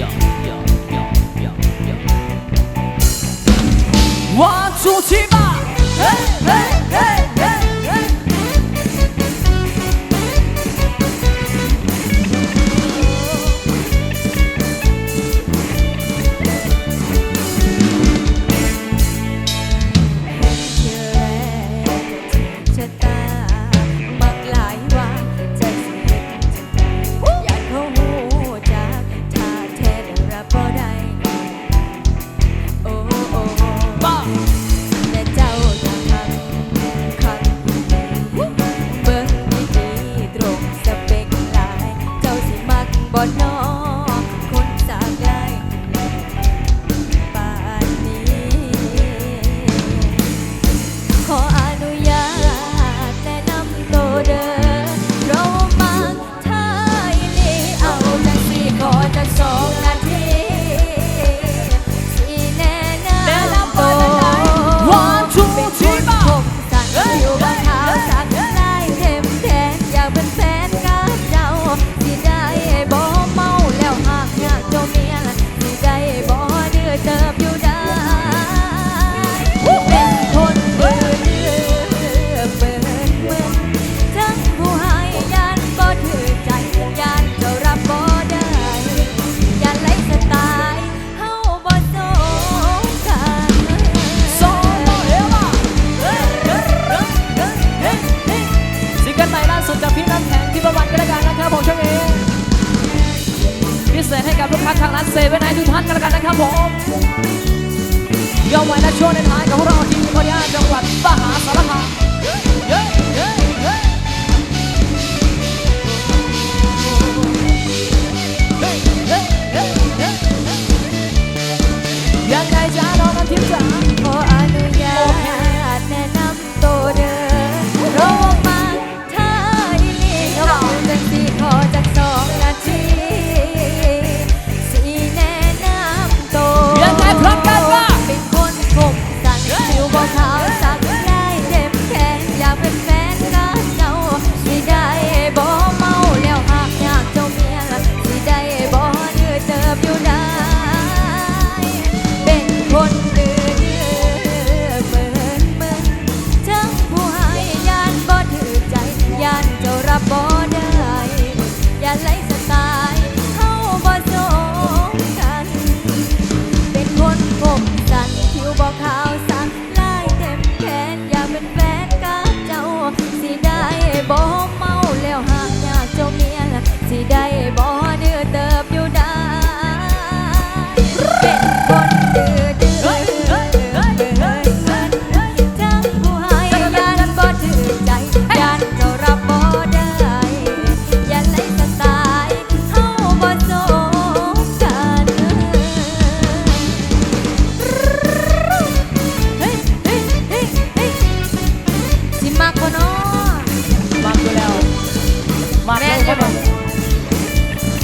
Yeah.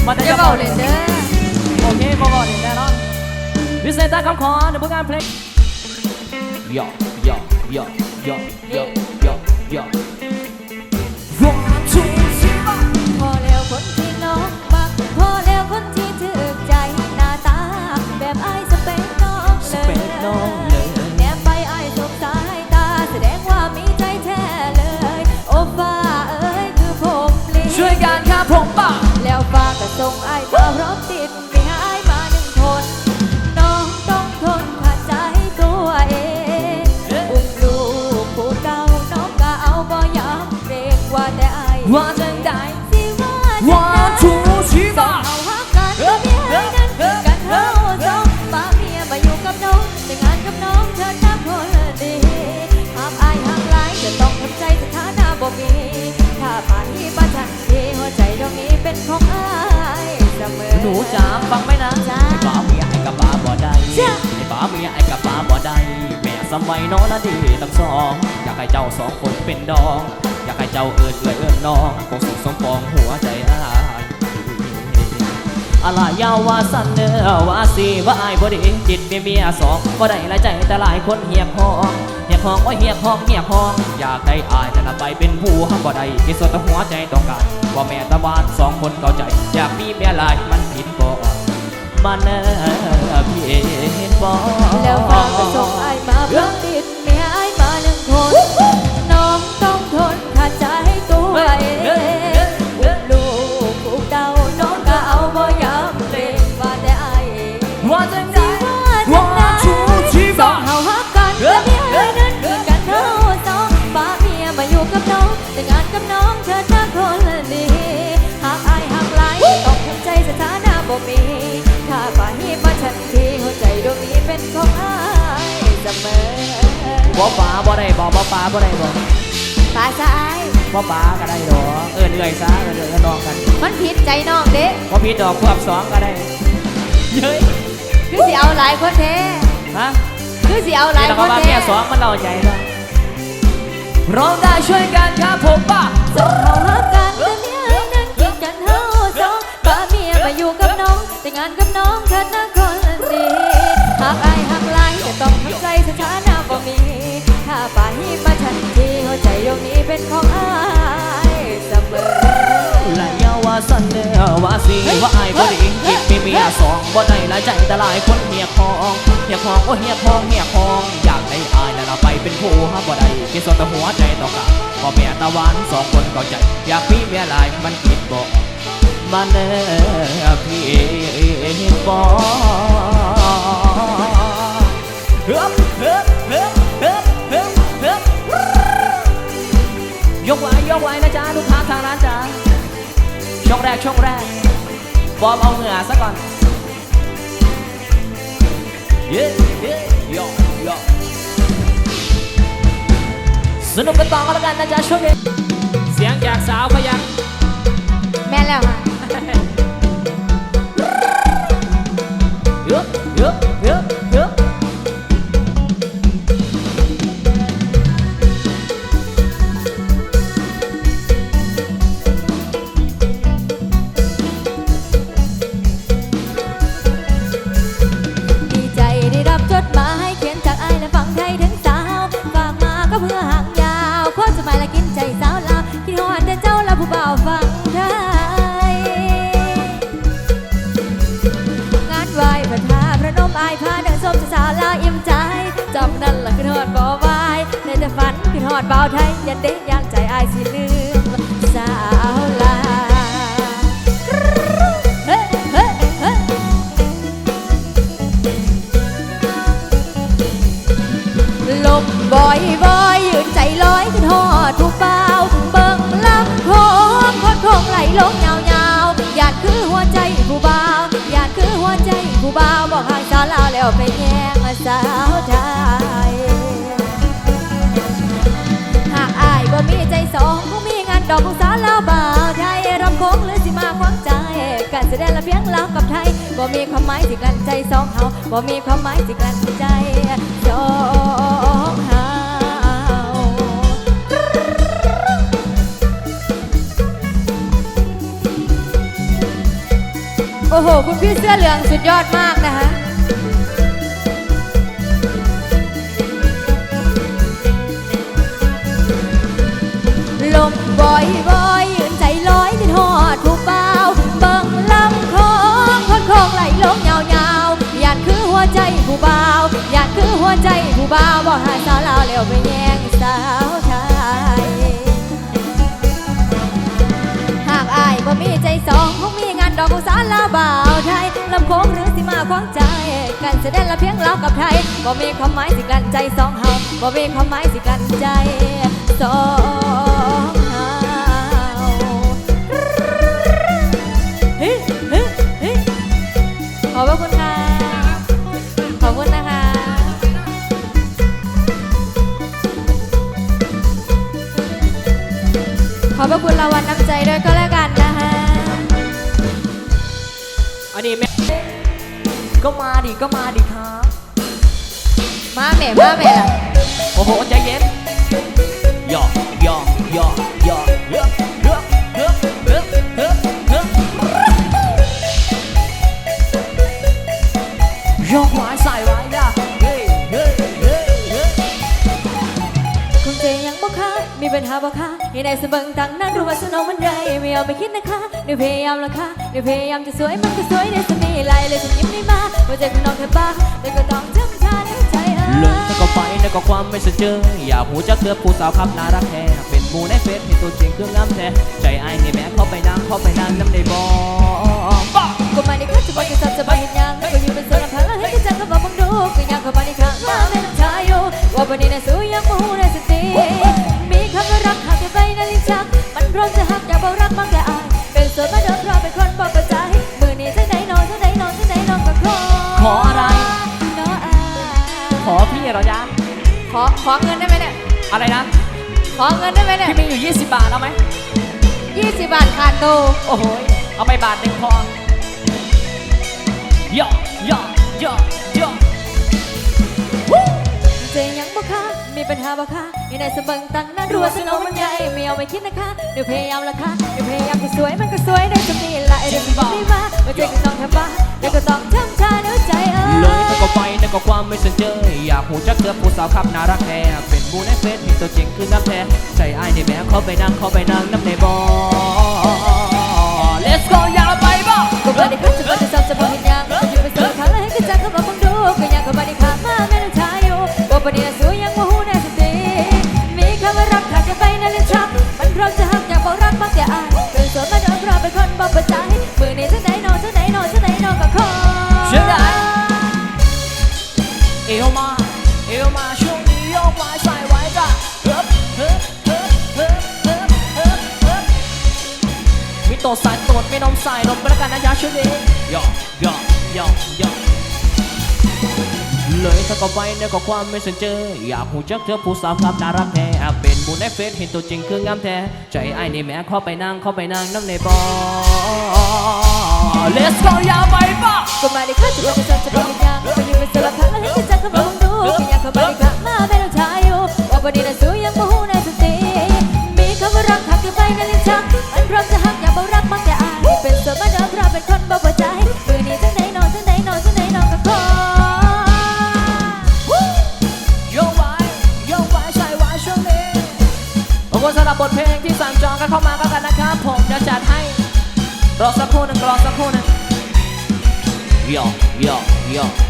มันจะเบาเลยเด้อโอเคบอบอกเลยแน่นอนวิเศษตาคำขอเดี๋ยวพวกงานเพลงหยอกหยอกหยอกหยอกหยอกหยอกหยอก ส่งไอ้พาวรบตี จ๋าฟังไหมนะจ้า ไอ้ป๋าเมียไอ้กะป๋าบ่ได้จ้ะ ไอ้ป๋าเมียไอ้กะป๋าบ่ได้แม่สมัยน้อละดีตั้งสองอยากให้เจ้าสองคนเป็นดอง อยากให้เจ้าเอิญเอื้อยเอื้อน้องคงสุขสมปองหัวใจอายอะไรยาวว่าสั้นเนอว่าสีว่าไอ้บ่ดีจิตเมียเมียสองบ่ได้ละใจแต่หลายคนเหียบห้อง ยกห้องโอ้ยเฮียกห้องเงียกห้อง อยากได้อายแต่ละไปเป็นผู้ห้ามบ่ได้กินสวตหัวใจต้องการว่าแม่ตาบ้านสองคนเข้าใจ อยากมีแม่หลายมันผิดบ่มันเออพี่เอ็นบ่แล้วฟั บ่ป่าบ่ได้บ่บ่ป่าบ่ได้บ่ป่าสายบ่ป่าก็ได้ดอกเอิ้นเอื่อยซะเอิ้นเอื่อยก็น้องกันมันผิดใจน้องเด้บ่ผิดดอกควบสองก็ได้เย้ยคือสิเอาหลายคนแท้ฮะคือสิเอาหลายนี่เราคก็นว่าแท้เมียสองมันเราใจเนาะร้องได้ช่วยกันครับผมป่ะสองเขาฮักกั สิว่าไอ้ผู้หญิงคิดมีเมียสองบ่ได้ละใจแต่หลายคนเมียพองเมียพองโอ้เฮียพองเมียพองอยากได้อายแล้วเราไปเป็นผู้ฮะบ่ได้คิดส่วนแต่หัวใจต้อการบ่เมียตะวันสองคนก็ใจ อยากพี่เมียหลายมันคิดบ่มาเนอพี่บ่เฮ้บเฮ้บเฮ้เฮ้เฮ้เฮ้ยกไว้ยกไว้นะจ๊ะลูกค้าทางร้านจ๊ะช่วงแรกช่วงแรก บอมเอาเหงื่อซะก่อนเย้เย้ยอยอสนุกกันต่อกันแล้วกันนะจ๊ะช่วงนี้เสียงจากสาวพยังแม่นแล้วค่ะเยอะเยอะ คือฮอดบ่าไทยยันเด็กยังใจอายสิลืมสาวลาเฮ้เฮ้เฮ้ลมบ่อยบ่อยยืนใจลอยขึ้นหอดทุกเบาเบิ่งลำโพงคดคงไหลลงยาวยาวๆอยากคือหัวใจผู้บ่าวอยากคือหัวใจผู้บ่าวบอกหางสาวลาวแล้วไปแย่งสาวไทยานดอกของสาวลาวบ่าวไทยรำโค้งหรือสิมาควังใจการแสดงละเพียงลาวกับไทยบ่มีความหมายสิกลันใจสองเฮาบ่มีความหมายสิกลันใจสองเฮาโอ้โห คุณพี่เสื้อเหลืองสุดยอดมากนะคะ บาบอกหาสาวลาวแล้วไปแย่งสาวไทยหากอายบ่มีใจสองคงมีงานดอกของสาวลาวบ่าวไทยลำโพงหรือสิมาคว้างใจ กันแสดงละเพียงลาวกับไทยบ่มีความหมายสิกันใจสองเฮาบ่มีความหมายสิกันใจสองเฮาขอบคุณ ขอบพระคุณรางวัลน้ำใจด้วยก็แล้วกันนะคะอันนี้แม่ก็มาดิก็มาดิครับมาแม่มาแม่ล่ะโอ้โหใจเย็นยอยอยอยอเฮ้เฮ้เฮ้เฮ้เฮ้เฮ้ยกไว้ใส่ มีปัญหาบ่ค้าเหให้ในสะเบิงตั้งนั้นรู้ว่าสนองมันไรไม่เอาไปคิดนะคะเดี๋ยวพยายามละค่ะเดี๋ยวพยายามจะสวยมันก็สวยได้สมีไรเลยฉันยิ้มได้มาหัวใจของน้องแค่บ้าแต่ก็ต้องทำชาในใจเออเลยแล้วก็ไปแล้วก็ความไม่สนเจออยากหูจักเธอผู้สาวครับน่ารักแท้เป็นหมูในเฟซที่ตัวจริงคืองามแท้ใจไอ้นี่แม่เข้าไปนั่งเข้าไปนั่งน้ำในบ่บ้ อะไรนะ ขอเงินได้ไหมเนี่ยพี่มีอยู่ 20 บาทเอาไหม ยี่สิบบาทขาดโตโอ้โหยเอาไปบาทหนึ่งพอย่อย่อย่อย่อเจยังบ่ค่ะมีปัญหาบ่ค่ะยังไงสะเบิงตั้งนั้นรู้ว่าสนองมันใหญ่ไม่เอาไปคิดนะคะเดี๋ยวพยายามละค่ะเดี๋ยวพยายามจะสวยมันก็สวยได้สมีละเดี๋ยวจะไม่มาว่าใจก็ต้องทำบ้าแล้วก็ต้องทำชาเนื้อใจ หูจักเธอผู้สาวขับน่ารักแท้เป็นบูในเฟซมีตัวจริงคือน้ำแท้ใจไอ้ายในแม่เข้าไปนั่งเข้าไปนั่งน้ำในบ่ Let's go ยาวไปบ่ก็มาในข้าจะบอกจะซ้ำจะบอกเห็น สายนมก็แล้วกันนะจ๊ะช่วงนี้ย่อย่อย่อย่อเลยถ้าก็ไปเนี่ยก็ความไม่สนเจอ อยากหูจักเธอผู้สาวครับน่ารักแท้เป็นบุญในเฟซเห็นตัวจริงคืองามแท้ ใจไอ้นี่แม่เข้าไปนั่งเข้าไปนั่งน้ำในบ่อ Let's go ยาวไปป่ะก็มาในข้าจะบอกจะซ้ำจะบอกเห็นยังก็อยู่เป็นส่วนทางแล้วให้กันจังก็บอกมึงดูก็ยังก็มาในข้ามาไม่ งที่สั่งจองกันเข้ามาก็กันนะครับ ผมเดี๋ยวจัดให้รอสักครู่หนึ่งรอสักครู่หนึ่งโยโยโยโย